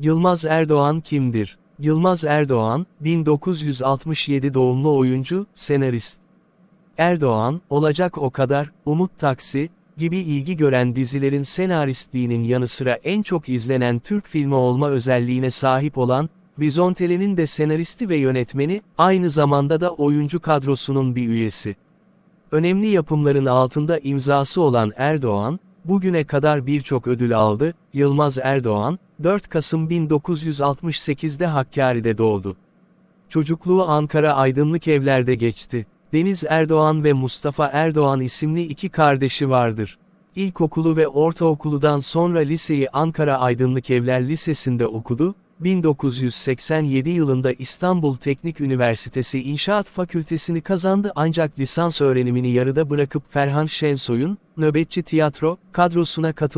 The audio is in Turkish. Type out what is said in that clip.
Yılmaz Erdoğan kimdir? Yılmaz Erdoğan, 1967 doğumlu oyuncu, senarist. Erdoğan, Olacak O Kadar, Umut Taksi, gibi ilgi gören dizilerin senaristliğinin yanı sıra en çok izlenen Türk filmi olma özelliğine sahip olan, Vizontele'nin de senaristi ve yönetmeni, aynı zamanda da oyuncu kadrosunun bir üyesi. Önemli yapımların altında imzası olan Erdoğan, bugüne kadar birçok ödül aldı, Yılmaz Erdoğan, 4 Kasım 1968'de Hakkari'de doğdu. Çocukluğu Ankara Aydınlık Evler'de geçti. Deniz Erdoğan ve Mustafa Erdoğan isimli iki kardeşi vardır. İlkokulu ve ortaokuludan sonra liseyi Ankara Aydınlık Evler Lisesi'nde okudu, 1987 yılında İstanbul Teknik Üniversitesi İnşaat Fakültesini kazandı ancak lisans öğrenimini yarıda bırakıp Ferhan Şensoy'un, nöbetçi tiyatro, kadrosuna katılmıştır.